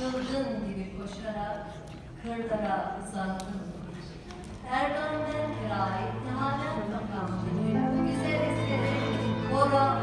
çılgın gibi koşarak kırdara uzandım. Erdem'den kirayet, Nihal'den makamını bize eseri Bora